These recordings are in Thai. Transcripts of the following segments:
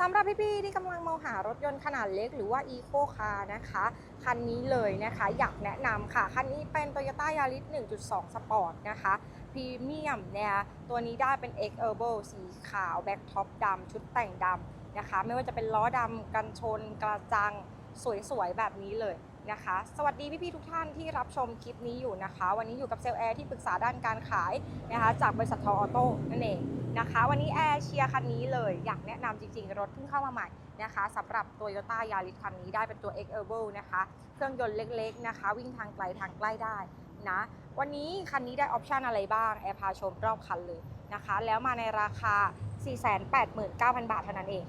สำหรับพี่ๆที่กำลังมองหารถยนต์ขนาดเล็กหรือว่า Eco Car นะคะ คันนี้เลยนะคะอยากแนะนำค่ะ คันนี้เป็น Toyota Yaris 1.2 Sport นะคะพรีเมียมเนี่ยตัวนี้ได้เป็น X e r b o สีขาวแบ็คท็อปดำชุดแต่งดำนะคะ ไม่ว่าจะเป็นล้อดำกันชนกระจัง สวยๆ แบบนี้เลยนะคะ สวัสดีพี่ๆทุกท่านที่รับชมคลิปนี้อยู่นะคะ วันนี้อยู่กับเซลล์แอร์ที่ปรึกษาด้านการขายนะคะ จากบริษัททออโต้นั่นเองนะคะ วันนี้แอร์เชียร์คันนี้เลย อยากแนะนำจริงๆ รถเพิ่งเข้ามาใหม่นะคะสำหรับ Toyota Yaris คันนี้ได้เป็นตัว X Urbo นะคะ เครื่องยนต์เล็กๆนะคะ วิ่งทางไกลทางใกล้ได้นะวันนี้คันนี้ได้ออปชันอะไรบ้าง แอร์พาชมรอบคันเลยนะคะ แล้วมาในราคา 489,000 บาทเท่านั้นเอง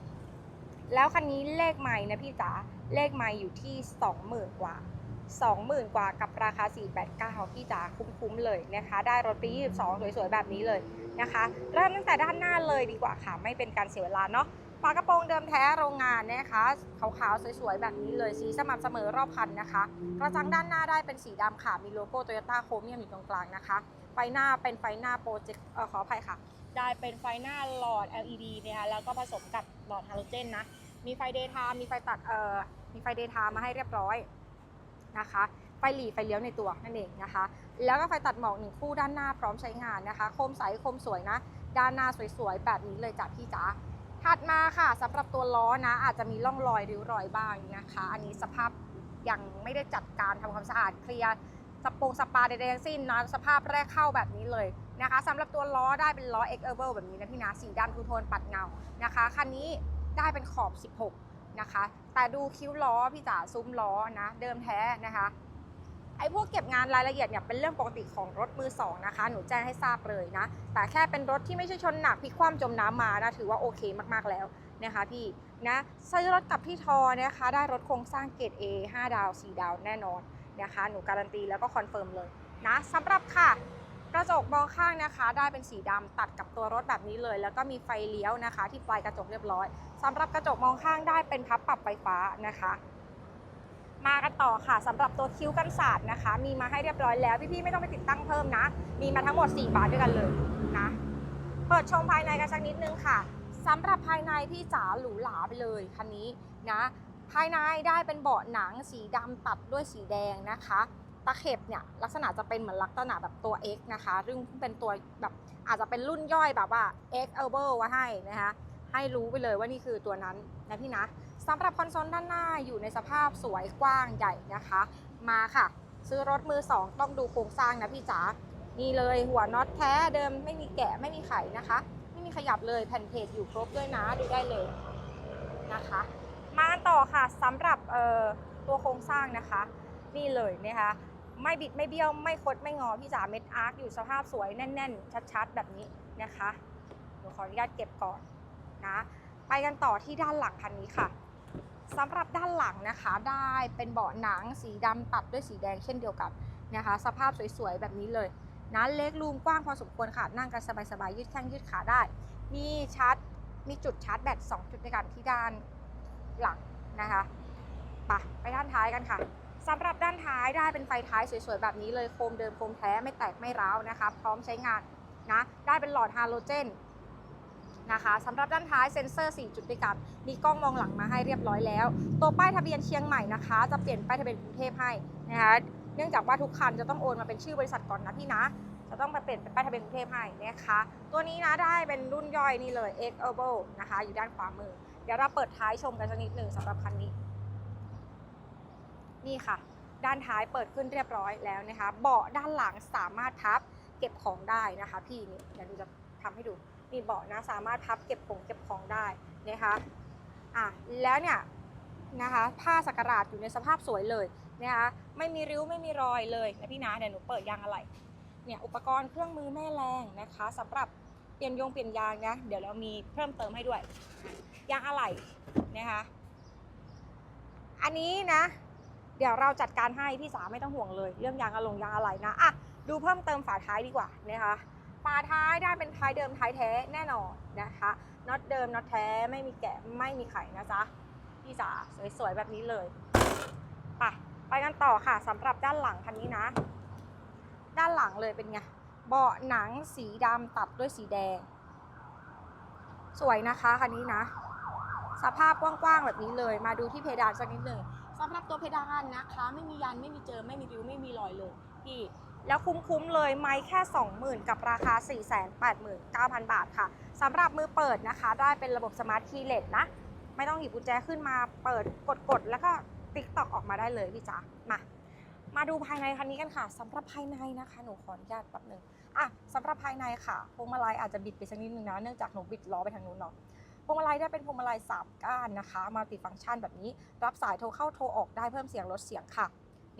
แล้วคันนี้เลขใหม่นะพี่จ๋า เลขใหม่อยู่ที่ 20,000 กว่า 20,000 กว่ากับราคา 489พี่จ๋าคุ้มๆเลยนะคะ ได้รถปี 22 สวยๆ แบบนี้เลยนะคะเริ่มตั้งแต่ด้านหน้าเลยดีกว่าค่ะ ไม่เป็นการเสียเวลาเนาะฝากระโปรงเดิมแท้โรงงานนะคะขาวๆ สวยๆ แบบนี้เลยสีสม่ำเสมอรอบคันนะคะ กระจังด้านหน้าได้เป็นสีดำค่ะ มีโลโก้โตโยต้าโครเมียมอยู่ตรงกลางนะคะ ไฟหน้าเป็นไฟหน้าโปรเจกต์ขออภัยค่ะ ได้เป็นไฟหน้าหลอด LED นะคะแล้วก็ผสมกับหลอดฮาโลเจนนะ มีไฟเดย์ไทม์มีไฟตัดเอ่อมีไฟเดย์ไทม์มาให้เรียบร้อยนะคะไฟหลีไฟเลี้ยวในตัวนั่นเองนะคะ แล้วก็ไฟตัดหมอกหนึ่งคู่ด้านหน้าพร้อมใช้งานนะคะ โคมใสโคมสวยนะ ด้านหน้าสวยๆ แบบนี้เลยจ้ะพี่จ๋าถัดมาค่ะสำหรับตัวล้อนะ อาจจะมีร่องรอยริ้วรอยบ้างนะคะ อันนี้สภาพยังไม่ได้จัดการทำความสะอาดเคลียร์สปงสปาใดๆทั้งสิ้นนะสภาพแรกเข้าแบบนี้เลยนะคะสำหรับตัวล้อได้เป็นล้อ X Urban แบบนี้นะพี่นะสีดำทูโทนปัดเงานะคะคันนี้ ได้เป็นขอบ 16 นะคะ แต่ดูคิ้วล้อพี่จ๋าซุ้มล้อนะ เดิมแท้นะคะไอ้พวกเก็บงานรายละเอียดเนี่ยเป็นเรื่องปกติของรถมือสองนะคะ หนูแจ้งให้ทราบเลยนะ แต่แค่เป็นรถที่ไม่ใช่ชนหนักพลิกคว่ำจมน้ำมานะถือว่าโอเคมากๆแล้วนะคะพี่นะซื้อรถกับพี่ทอนะคะ ได้รถโครงสร้างเกรด A 5 ดาว 4 ดาวแน่นอนนะคะ หนูการันตีแล้วก็คอนเฟิร์มเลยนะสำหรับค่ะ กระจกมองข้างนะคะ ได้เป็นสีดำตัดกับตัวรถแบบนี้เลย แล้วก็มีไฟเลี้ยวนะคะ ที่ปลายกระจกเรียบร้อยสำหรับกระจกมองข้างได้เป็นพับปรับไฟฟ้านะคะ มากันต่อค่ะสำหรับตัวคิ้วกันศาสตร์นะคะ มีมาให้เรียบร้อยแล้วพี่ๆไม่ต้องไปติดตั้งเพิ่มนะ มีมาทั้งหมด 4 บานด้วยกันเลยนะเปิดชมภายในกันสักนิดนึงค่ะสำหรับภายในพี่จ๋าหรูหราไปเลยคันนี้นะ ภายในได้เป็นเบาะหนังสีดำตัดด้วยสีแดงนะคะ ตะเข็บเนี่ยลักษณะจะเป็นเหมือนลักษณะแบบตัว X นะคะ ซึ่งเป็นตัวแบบอาจจะเป็นรุ่นย่อยแบบว่า X Elbow ไว้ให้นะคะให้รู้ไปเลยว่านี่คือตัวนั้นนะพี่นะสำหรับคอนโซลด้านหน้าอยู่ในสภาพสวยกว้างใหญ่นะคะ มาค่ะ ซื้อรถมือสองต้องดูโครงสร้างนะพี่จ๋านี่เลยหัวน็อตแท้เดิมไม่มีแกะไม่มีไขนะคะ ไม่มีขยับเลยแผ่นเพจอยู่ครบด้วยนะดูได้เลยนะคะ มาต่อค่ะสำหรับเอ่อตัวโครงสร้างนะคะ นี่เลยนะคะ ไม่บิดไม่เบี้ยวไม่คดไม่งอพี่จ๋าเม็ดอาร์คอยู่สภาพสวยแน่น ๆ ชัดๆ แบบนี้นะคะเดี๋ยวขออนุญาตเก็บก่อนนะไปกันต่อที่ด้านหลังคันนี้ค่ะสำหรับด้านหลังนะคะได้เป็นเบาะหนังสีดำตัดด้วยสีแดงเช่นเดียวกันนะคะ สภาพสวยๆ แบบนี้เลยนะเล็กรูมกว้างพอสมควรค่ะ นั่งกันสบายๆยืดแข้งยืดขาได้ มีชาร์จมีจุดชาร์จแบต2จุดในกันที่ด้านหลังนะคะไปไปด้านท้ายกันค่ะ สำหรับด้านท้ายได้เป็นไฟท้ายสวยๆ แบบนี้เลยโคมเดิมโคมแท้ไม่แตกไม่ร้าวนะคะ พร้อมใช้งานนะได้เป็นหลอดฮาโลเจนนะคะสำหรับด้านท้ายเซ็นเซอร์ 4 จุดด้วยกันมีกล้องมองหลังมาให้เรียบร้อยแล้ว ตัวป้ายทะเบียนเชียงใหม่นะคะ จะเปลี่ยนป้ายทะเบียนกรุงเทพให้นะคะเนื่องจากว่าทุกคันจะต้องโอนมาเป็นชื่อบริษัทก่อนนะพี่นะ จะต้องมาเปลี่ยนเป็นป้ายทะเบียนกรุงเทพให้นะคะ ตัวนี้นะได้เป็นรุ่นย่อยนี่เลย X Urban นะคะ อยู่ด้านขวามือ เดี๋ยวเราเปิดท้ายชมกันสักนิดหนึ่งสำหรับคันนี้ นี่ค่ะ ด้านท้ายเปิดขึ้นเรียบร้อยแล้วนะคะ เบาะด้านหลังสามารถพับเก็บของได้นะคะ พี่นี่เดี๋ยวดูจะทำให้ดูมีเบาะนะสามารถพับเก็บของเก็บของได้นะคะอะแล้วเนี่ยนะคะ ผ้าสักการาดอยู่ในสภาพสวยเลยนะคะไม่มีริ้วไม่มีรอยเลยนะพี่นะเดี๋ยวหนูเปิดยางอะไรเนี่ยอุปกรณ์เครื่องมือแม่แรงนะคะสำหรับเปลี่ยนยงเปลี่ยนยางนะเดี๋ยวเรามีเพิ่มเติมให้ด้วยยางอะไหล่นะคะ อันนี้นะ เดี๋ยวเราจัดการให้พี่สาไม่ต้องห่วงเลย เรื่องยางอะลงยางอะไหล่นะอะดูเพิ่มเติมฝาท้ายดีกว่านะคะฝาท้ายได้เป็นท้ายเดิมท้ายแท้แน่นอนนะคะน็อตเดิมน็อตแท้ไม่มีแกะไม่มีไขนะจ๊ะพี่จ๋าสวยๆแบบนี้เลยไปไปกันต่อค่ะสำหรับด้านหลังคันนี้นะ ด้านหลังเลยเป็นไงเบาะหนังสีดำตัดด้วยสีแดง สวยนะคะคันนี้นะ สภาพกว้างๆแบบนี้เลย มาดูที่เพดานสักนิดหนึ่ง สำหรับตัวเพดานนะคะ ไม่มียันไม่มีเจอไม่มีริ้วไม่มีรอยเลยพี่แล้วคุ้มๆเลยไม้แค่ 20,000 กับราคา 489,000 บาทค่ะสำหรับมือเปิดนะคะ ได้เป็นระบบสมาร์ทคีย์เลสนะ ไม่ต้องหยิบกุญแจขึ้นมาเปิดกดๆ แล้วก็ติ๊กตอกออกมาได้เลยพี่จ๋ามามาดูภายในคันนี้กันค่ะสำหรับภายในนะคะ หนูขออนุญาตแป๊บหนึ่งอะสำหรับภายในค่ะพวงมาลัยอาจจะบิดไปสักนิดนึงนะเนื่องจากหนูบิดล้อไปทางนู้นเนาะ พวงมาลัยได้เป็นพวงมาลัย3ก้านนะคะมัลติฟังก์ชันแบบนี้ รับสายโทรเข้าโทรออกได้เพิ่มเสียงลดเสียงค่ะ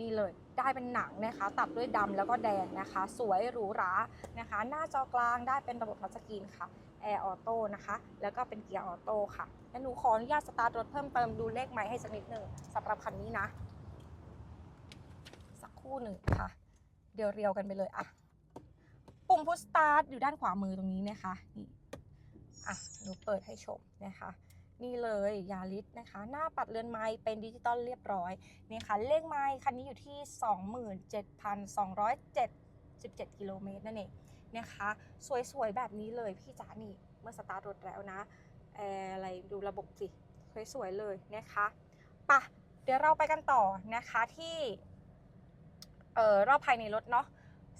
นี่เลยได้เป็นหนังนะคะ ตัดด้วยดำแล้วก็แดงนะคะ สวยหรูหรานะคะ หน้าจอกลางได้เป็นระบบทัชสกรีนค่ะแอร์ออโต้นะคะ แล้วก็เป็นเกียร์ออโต้ค่ะและหนูขออนุญาตสตาร์ทรถเพิ่มเติมดูเลขไม้ให้สักนิดหนึ่งสำหรับคันนี้นะ สักคู่หนึ่งค่ะ เดี๋ยวเรียวกันไปเลยอะปุ่มพุชสตาร์ทอยู่ด้านขวามือตรงนี้นะคะนี่ อะหนูเปิดให้ชมนะคะ นี่เลยยาริสนะคะ หน้าปัดเรือนไม้เป็นดิจิตอลเรียบร้อยนี่ค่ะเลขไม้คันนี้อยู่ที่ 27,277กิโลเมตรนั่นเองนะคะสวยๆแบบนี้เลยพี่จ๋านี่เมื่อสตาร์ทรถแล้วนะแอร์อะไรดูระบบสิสวยๆเลยนะคะปะเดี๋ยวเราไปกันต่อนะคะที่เอ่อรอบภายในรถเนาะ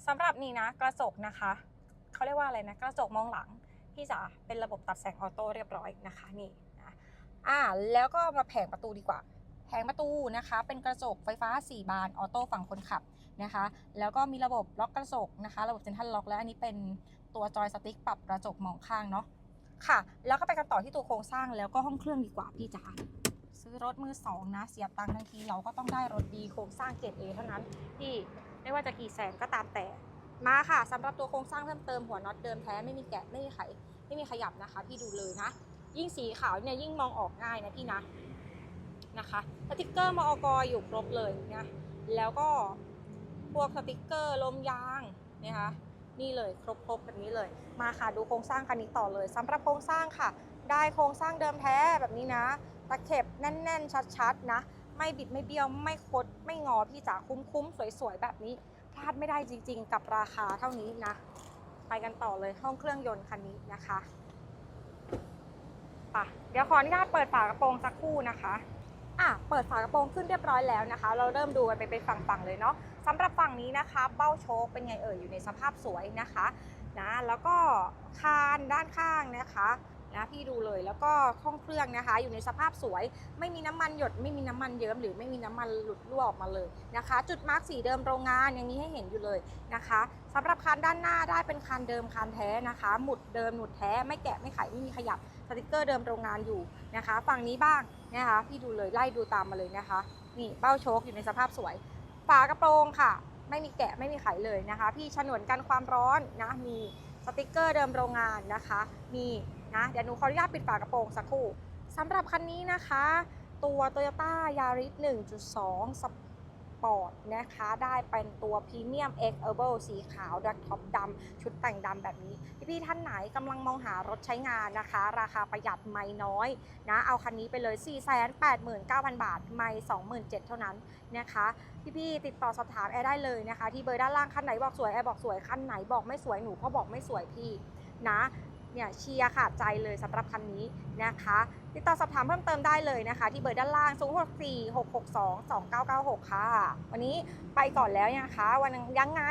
สำหรับนี่นะกระจกนะคะเขาเรียกว่าอะไรนะกระจกมองหลัง พี่จ๋าเป็นระบบตัดแสงออโต้เรียบร้อยนะคะนี่นะอ่าแล้วก็มาแผงประตูดีกว่า แผงประตูนะคะ เป็นกระจกไฟฟ้า 4 บานออโต้ฝั่งคนขับนะคะ แล้วก็มีระบบล็อกกระจกนะคะ ระบบเซ็นทรัลล็อกและอันนี้เป็นตัวจอยสติ๊กปรับกระจกมองข้างเนาะค่ะ แล้วก็ไปกันต่อที่ตัวโครงสร้างแล้วก็ห้องเครื่องดีกว่าพี่จ๋าซื้อรถมือสองนะเสียบตังค์ทั้งทีเราก็ต้องได้รถดีโครงสร้างเกรดเอเท่านั้นที่ไม่ว่าจะกี่แสนก็ตามแต่ มาค่ะสำหรับตัวโครงสร้างเพิ่มเติมหัวน็อตเดิมแท้ไม่มีแกะไม่มีไขไม่มีขยับนะคะ พี่ดูเลยนะ ยิ่งสีขาวเนี่ยยิ่งมองออกง่ายนะพี่นะนะคะสติกเกอร์มอกอยู่ครบเลยนะแล้วก็พวกสติกเกอร์ลมยางนะคะนี่เลยครบครบแบบนี้เลย มาค่ะดูโครงสร้างคันนี้ต่อเลยสำหรับโครงสร้างค่ะ ได้โครงสร้างเดิมแท้แบบนี้นะตะเข็บแน่น ๆ ชัดๆนะ ไม่บิดไม่เบี้ยวไม่คดไม่งอพี่จ๋าคุ้มๆสวยๆแบบนี้ พลาดไม่ได้จริง ๆ กับราคาเท่านี้นะ ไปกันต่อเลยห้องเครื่องยนต์คันนี้นะคะปะเดี๋ยวขออนุญาตเปิดฝากระโปรงสักครู่นะคะอะเปิดฝากระโปรงขึ้นเรียบร้อยแล้วนะคะ เราเริ่มดูกันไปเป็นฝั่งๆเลยเนาะสำหรับฝั่งนี้นะคะ เบ้าโชคเป็นไงเอ่ยอยู่ในสภาพสวยนะคะนะแล้วก็คานด้านข้างนะคะ นะพี่ดูเลย แล้วก็ห้องเครื่องนะคะ อยู่ในสภาพสวย ไม่มีน้ำมันหยด ไม่มีน้ำมันเยิ้มหรือไม่มีน้ำมันหลุดรั่วออกมาเลยนะคะ จุดมาร์กสีเดิมโรงงานยังมีให้เห็นอยู่เลยนะคะสำหรับคันด้านหน้าได้เป็นคันเดิมคันแท้นะคะ หมุดเดิมหมุดแท้ไม่แกะไม่ไขไม่มีขยับสติกเกอร์เดิมโรงงานอยู่นะคะ ฝั่งนี้บ้างนะคะพี่ดูเลยไล่ดูตามมาเลยนะคะ นี่เบ้าโชคอยู่ในสภาพสวย ฝากระโปรงค่ะ ไม่มีแกะไม่มีไขเลยนะคะ พี่ฉนวนกันความร้อนนะมีสติกเกอร์เดิมโรงงานนะคะ มี นะเดี๋ยวหนูขออนุญาตปิดฝากระโปรงสักครู่สำหรับคันนี้นะคะ ตัว Toyota Yaris 1.2สปอร์ตนะคะ ได้เป็นตัว Premium X Urban สีขาวดักท็อปดำชุดแต่งดำแบบนี้ พี่ๆท่านไหนกำลังมองหารถใช้งานนะคะ ราคาประหยัดไม่น้อยนะ เอาคันนี้ไปเลย 489,000 บาท ไม่27,000 เท่านั้นนะคะพี่ๆติดต่อสอบถามแอร์ได้เลยนะคะ ที่เบอร์ด้านล่างคันไหนบอกสวยแอร์บอกสวยคันไหนบอกไม่สวยหนูก็บอกไม่สวยพี่นะ เนี่ยเชียร์ขาดใจเลยสำหรับคันนี้นะคะ ติดต่อสอบถามเพิ่มเติมได้เลยนะคะ ที่เบอร์ด้านล่าง 0 6 4 6 6 2 2 9 9 6 ค่ะ วันนี้ไปก่อนแล้วนะคะ วันยังไง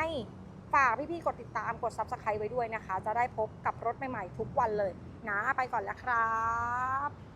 ฝากพี่ๆกดติดตามกด Subscribe ไว้ด้วยนะคะ จะได้พบกับรถใหม่ๆทุกวันเลยนะ ไปก่อนแล้วครับ